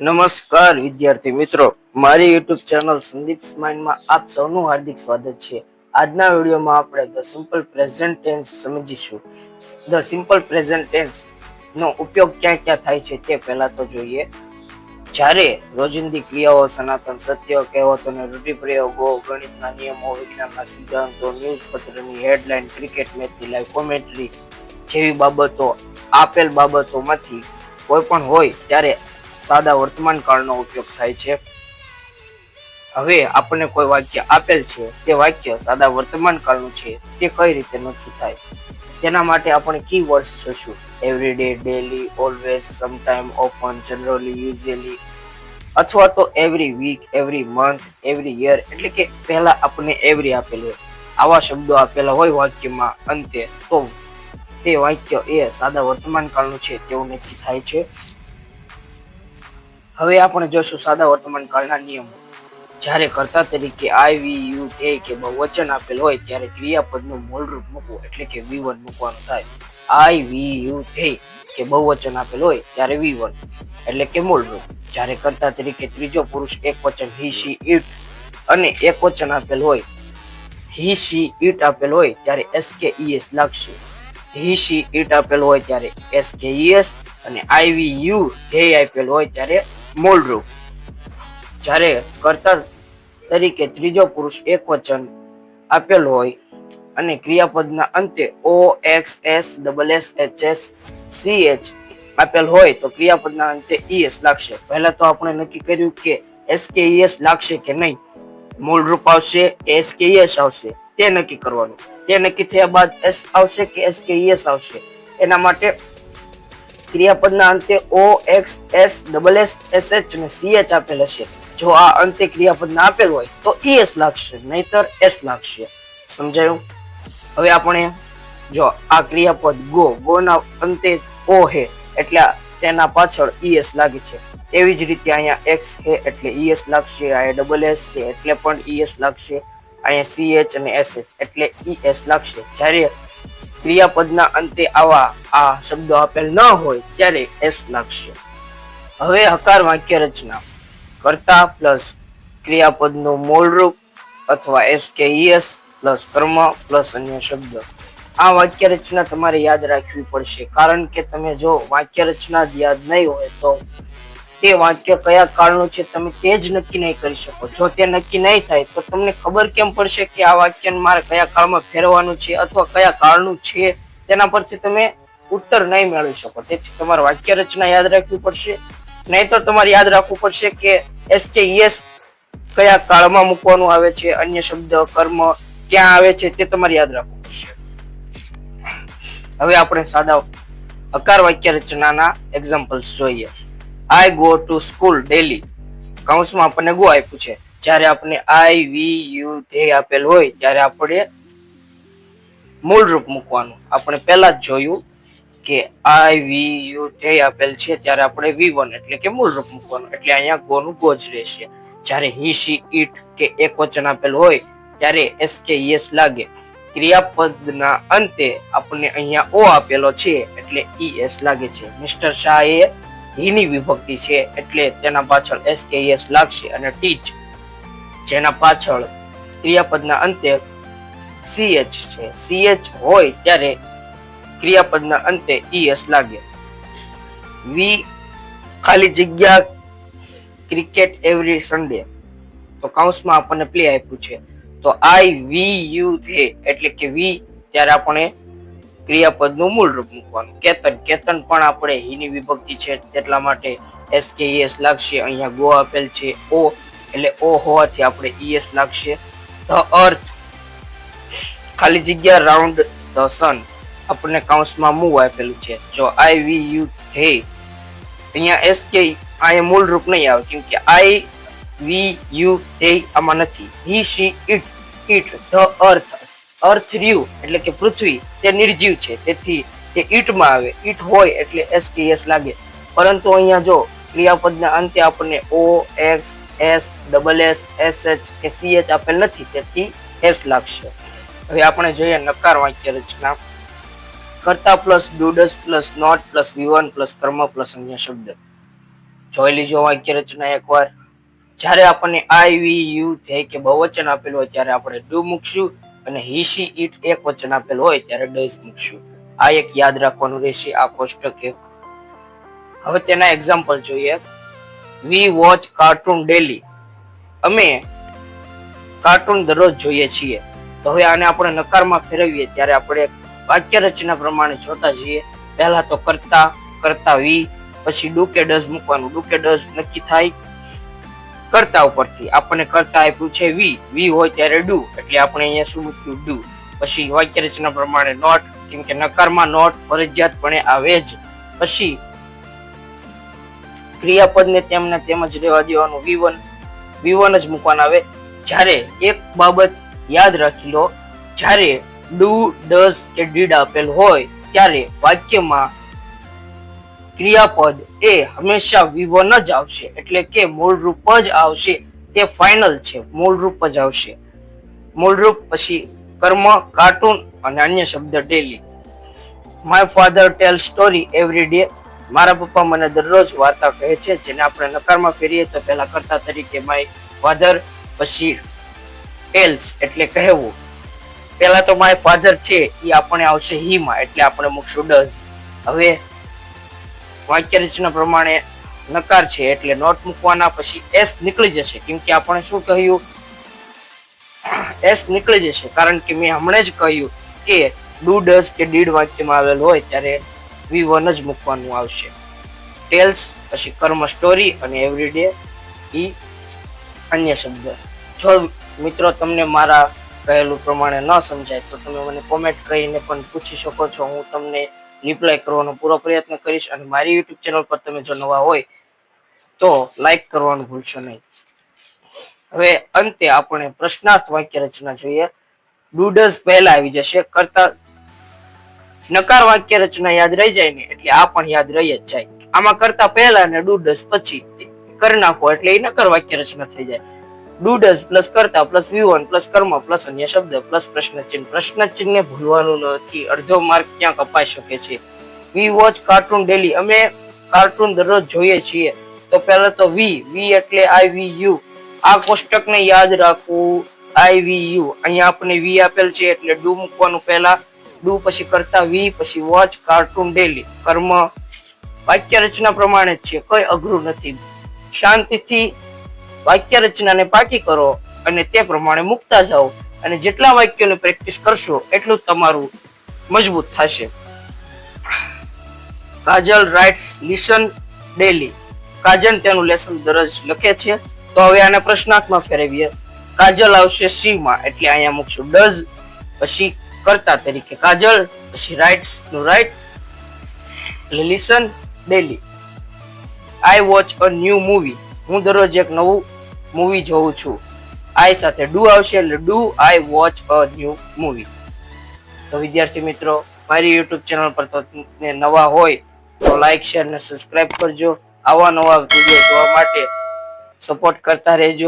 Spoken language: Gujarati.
નમસ્કાર, વિદ્યાર્થી મિત્રો. મારી યુટ્યુબ ચેનલ સંદીપ સ્માઇલમાં આપ સૌનું હાર્દિક સ્વાગત છે. આજના વિડીયોમાં આપણે ધ સિમ્પલ પ્રેઝન્ટ ટેન્સ સમજીશું. ધ સિમ્પલ પ્રેઝન્ટ ટેન્સ નો ઉપયોગ ક્યાં ક્યાં થાય છે તે પહેલા તો જોઈએ. જ્યારે રોજિંદી ક્રિયાઓ, સનાતન સત્ય, કહેવતો અને રૂઢિપ્રયોગો, ગણિતના નિયમો, વિજ્ઞાનના સિદ્ધાંતો ન્યૂઝપત્રની હેડલાઇન, ક્રિકેટ મેચની લાઈવ કોમેન્ટ્રી જેવી બાબતો, આપેલ બાબતોમાંથી કોઈ પણ હોય ત્યારે સાદા વર્તમાન કાળનો ઉપયોગ થાય છે. હવે આપણને કોઈ વાક્ય આપેલ છે, તે વાક્ય સાદા વર્તમાન કાળનું છે, તે કઈ રીતે નક્કી થાય? તેના માટે આપણે કી વર્ડ્સ જોશું. Everyday daily always sometime often generally usually અથવા તો every week every month every year એટલે કે પહેલા આપણને એવરી આપેલ આવા શબ્દો આપેલા હોય વાક્યમાં અંતે તો તે વાક્ય એ સાદા વર્તમાન કાળનું છે, તેવું નક્કી થાય છે. હવે આપણે જોશું સાદા વર્તમાન કાળના નિયમો. જ્યારે કર્તા તરીકે આઈ વી યુ ધ્યેય કે બહુવચન આપેલ હોય ત્યારે ક્રિયાપદનું મૂળરૂપ મૂકવું એટલે કે વિવન મૂકવાનું થાય. આઈ વી યુ ધ્યેય કે બહુવચન આપેલ હોય ત્યારે વિવન એટલે કે મૂળરૂપ. જ્યારે કર્તા તરીકે ત્રીજો પુરુષ એક વચન હી શી ઇટ અને એક વચન આપેલ હોય હી શી ઇટ આપેલ હોય ત્યારે એસ કે ઈએસ લાગશે. હી શી ઇટ આપેલ હોય ત્યારે એસ કે ઈએસ અને આઈ વી યુ ધ્યેય આપેલ હોય ત્યારે મૂળરૂપ જ્યારે કર્તર તરીકે ત્રીજો પુરુષ એક વચન આપેલ હોય અને ક્રિયાપદના અંતે O, X, S, double S, H, S, C, H આપેલ હોય તો ક્રિયાપદના અંતે ઈએસ લાગશે. પહેલા તો આપણે નક્કી કર્યું કે એસ કે ઈએસ લાગશે કે નહીં. મૂળ રૂપ આવશે, એસ કે ઈએસ આવશે. તે નક્કી કરવાનું. તે નક્કી થયા બાદ એસ આવશે કે એસ કે ઈએસ આવશે. એના માટે ક્રિયાપદના અંતે O X S double S S H અને સી એચ આપેલ હશે. જો આ અંતે ક્રિયાપદ ના આપેલ હોય, તો એસ લાગશે, નહીતર એસ લાગશે. સમજાયું? હવે આપણે જો આ ક્રિયાપદ ગો ગો ના અંતે ઓ હે, એટલે તેના પાછળ ઈ એસ લાગે છે. એવી જ રીતે અહીંયા એક્સ હે, એટલે ઈ એસ લાગશે, અહીંયા ડબલ એસ છે, એટલે પણ ઈ એસ લાગશે. અહીંયા સી એચ અને એસ એચ એટલે ઈ એસ લાગશે. જ્યારે ક્રિયાપદના અંતે આવા આ શબ્દો આપેલ ન હોય ત્યારે એસ લાગશે. હવે હકાર વાક્ય રચના. કર્તા પ્લસ ક્રિયાપદનું મૂળ રૂપ અથવા એસ કે ઈએસ પ્લસ કર્મ પ્લસ અન્ય શબ્દ. આ વાક્ય રચના તમારે યાદ રાખવી પડશે. કારણ કે તમે જો વાક્ય રચના યાદ નહીં હોય તો તે વાક્ય કયા કાળનું છે તમે તે જ નક્કી નહીં કરી શકો. જો તે નક્કી નહીં થાય તો તમને ખબર કેમ પડશે કે આ વાક્ય મારે કયા કાળમાં ફેરવાનું છે અથવા કયા કાળનું છે? તેના પરથી તમે ઉત્તર નહીં મેળવી શકો. તેથી તમારે વાક્ય રચના યાદ રાખવી પડશે. નહીં તો તમારે યાદ રાખવું પડશે કે એસ કે યસ કયા કાળમાં મૂકવાનું આવે છે, અન્ય શબ્દ, કર્મ ક્યાં આવે છે તે તમારે યાદ રાખવું પડશે. હવે આપણે સાદા અકાર વાક્ય રચનાના એક્ઝામ્પલ્સ જોઈએ. I go to school daily કૌંસમાં આપણને ગો આપ્યું છે. જ્યારે આપણે આઈ વી યુ ધે આપેલ હોય, ત્યારે આપણે મૂળ રૂપ મૂકવાનું. આપણે પહેલા જ જોયું કે આઈ વી યુ ધે આપેલ છે, ત્યારે આપણે વી વન એટલે કે મૂળ રૂપ મૂકવાનું. એટલે અહીંયા ગો નું ગો જ રહેશે. જ્યારે હી શી ઇટ કે એક વચન આપેલ હોય, ત્યારે એસ કે યસ લાગે. ક્રિયાપદના અંતે આપણને અહીંયા ઓ આપેલો છે, એટલે ઈ એસ લાગે છે. મિસ્ટર શાહ હીની વિભક્તિ છે એટલે તેના પાછળ એસ લાગશે અને ટીચ જેના પાછળ ક્રિયાપદના અંતે સીએચ છે. સીએચ હોય ત્યારે ક્રિયાપદના અંતે ઈએસ લાગે. વી ખાલી જગ્યા ક્રિકેટ એવરી સન્ડે તો કાઉન્સમાં આપણને પ્લે આપ્યું છે. તો આઈ વી યુ ધે એટલે કે વી ત્યારે આપણે ક્રિયાપદનું મૂળ રૂપ મૂકવાનું. કેતન કેતન પણ આપણે હીની વિભક્તિ છે એટલા માટે એસ એસ લાગશે. અહીંયા ગો આપેલ છે ઓ, એટલે ઓ હોવાથી આપણે ઈએસ લાગશે. The earth. ખાલી જગ્યા રાઉન્ડ ધ સન આપણને કાઉન્સમાં મૂવ આપેલું છે. જો આઈ વી યુ હે. અહીંયા એસ કે અહીંયા મૂળ રૂપ નહીં આવે, કેમ કે આઈ વી યુ ધે આમાં નથી. He, she it it the earth. Earth રહ્યું એટલે કે પૃથ્વી તે નિર્જીવ છે. તેથી તે ઈટમાં આવે. ઈટ હોય એટલે એસ કે એસ લાગે. પરંતુ અહીંયા જો ક્રિયાપદના અંતે આપણને O, X, S, double S S, H કે સી, એચ આપેલ નથી. તેથી એસ લાગશે. હવે આપણે જોઈએ નકાર વાક્ય રચના. કરતા plus do does plus not plus વિવન plus કર્મ પ્લસ અન્ય શબ્દ. જોઈ લીજો વાક્ય રચના એકવાર. જ્યારે આપણને આઈ, વી, યુ ધ્યેય કે બહુવચન આપેલું હોય ત્યારે આપણે ડુ મૂકશું? અને હી શી ઇટ એક વચન આપેલ હોય ત્યારે ડઝ મૂકશું. આ એક યાદ રાખવાનું રહેશે આ કોષ્ટક એક. હવે તેના એક્ઝામ્પલ જોઈએ. વી વોચ કાર્ટૂન ડેલી અમે કાર્ટૂન દરરોજ જોઈએ છીએ. તો હવે આને આપણે નકારમાં ફેરવીએ ત્યારે આપણે વાક્ય રચના પ્રમાણે જોતા જઈએ. પહેલા તો કરતા કરતા વી પછી ડુ કે ડઝ મૂકવાનું. ડુ ડઝ નક્કી થાય. કરતા ઉપરથી. આપણને કરતા આપ્યું છે વી. વી હોય ત્યારે ડુ. એટલે આપણે અહીંયા શું મૂક્યું ડુ. પછી વાક્ય રચના પ્રમાણે નોટ. કેમ કે નકારમાં નોટ ફરજિયાતપણે આવે જ. પછી ક્રિયાપદને તેમને તેમ જ રહેવા દેવાનું વી વન વી વન જ મૂકવાના આવે. જ્યારે એક બાબત યાદ રાખી લો. જ્યારે ડુ, ડઝ કે ડીડ આપેલ હોય, ત્યારે વાક્યમાં ક્રિયાપદ એ હંમેશા વિવન જ આવશે. એટલે કે મૂળરૂપ જ આવશે. તે ફાઇનલ છે. મૂળરૂપ જ આવશે. મૂળરૂપ પછી કર્મ કાર્ટૂન અને અન્ય શબ્દ daily my father tell story every day મારા પપ્પા મને દરરોજ વાર્તા કહે છે, જેને આપણે નકારમાં ફેરીએ તો પહેલા કરતા તરીકે માય ફાધર પછી ટેલ્સ એટલે કહેવું. પહેલા તો માય ફાધર છે એ આપણે આવશે હીમાં એટલે આપણે મૂકશું ડઝ હવે વાક્ય રચના પ્રમાણે નકાર છે એટલે નોટ મૂકવાના પછી એસ નીકળી જશે. કેમ કે આપણે શું કહ્યું? એસ નીકળી જશે. કારણ કે મેં હમણાં જ કહ્યું કે ડુ ડઝ કે ડીડ વાક્યમાં આવેલ હોય ત્યારે વી વન જ મૂકવાનું આવશે. ટેલ્સ, પછી કર્મ સ્ટોરી અને એવરીડે ઈ અન્ય શબ્દ. જો મિત્રો તમને મારા કહેલું પ્રમાણે ન સમજાય તો તમે મને કોમેન્ટ કરીને પણ પૂછી શકો છો. હું તમને રિપ્લાય કરવાનો પૂરો પ્રયત્ન કરીશ અને મારી યુટ્યુબ ચેનલ પર તમે જો નવા હોય તો લાઈક કરવાનું ભૂલશો નહીં. હવે અંતે આપણે પ્રશ્નાર્થ વાક્ય રચના જોઈએ. ડુડસ પહેલા આવી જશે કરતા નકાર વાક્ય રચના યાદ રહી જાય ને એટલે આ પણ યાદ રહી જ જાય. આમાં કરતા પહેલા ને ડુડસ પછી કરી નાખો એટલે એ નકાર વાક્ય રચના થઈ જાય. ડુડસ પ્લસ કરતા પ્લસ વિવન પ્લસ કર્મ પ્લસ અન્ય શબ્દ પ્લસ પ્રશ્ન ચિહ્ન પ્રશ્ન ચિહ્નને ભૂલવાનું નથી. અડધો માર્ક ક્યાં કપાઈ શકે છે? વી વોચ કાર્ટૂન ડેલી અમે કાર્ટૂન દરરોજ જોઈએ છીએ. તો પહેલા તો વી વી એટલે આઈ વી યુ આ કોષ્ટકને યાદ રાખવું. આઈ વી યુ અહીંયા આપણે વી આપેલ છે એટલે ડુ મૂકવાનું પહેલા. ડુ પછી કરતા વી પછી વોચ કાર્ટૂન ડેલી કર્મ વાક્ય રચના પ્રમાણે જ છે. કોઈ અઘરું નથી. શાંતિથી વાક્ય રચનાને પાકી કરો અને તે પ્રમાણે મૂકતા જાઓ અને જેટલા વાક્યોની પ્રેક્ટિસ કરશો એટલું તમારું મજબૂત થશે. Kajal writes listen daily. Kajal તેનું લેસન દરરોજ લખે છે. તો હવે આને પ્રશ્નાર્થમાં ફેરવીએ. કાજલ આવશે સી માં એટલે અહીંયા મૂકશું ડઝ, પછી કરતા તરીકે કાજલ, પછી રાઇટ્સનું રાઇટ, એટલે listen daily. I watch a new movie. હું દરરોજ એક નવું મૂવી જોઉં છું. આઈ સાથે ડુ આવશે એટલે do I watch a new movie તો વિદ્યાર્થી મિત્રો, મારી યુટ્યુબ ચેનલ પર તો નવા હોય, તો લાઈક શેર અને સબસ્ક્રાઇબ કરજો. આવા નવા વીડિયો જોવા માટે સપોર્ટ કરતા રહેજો.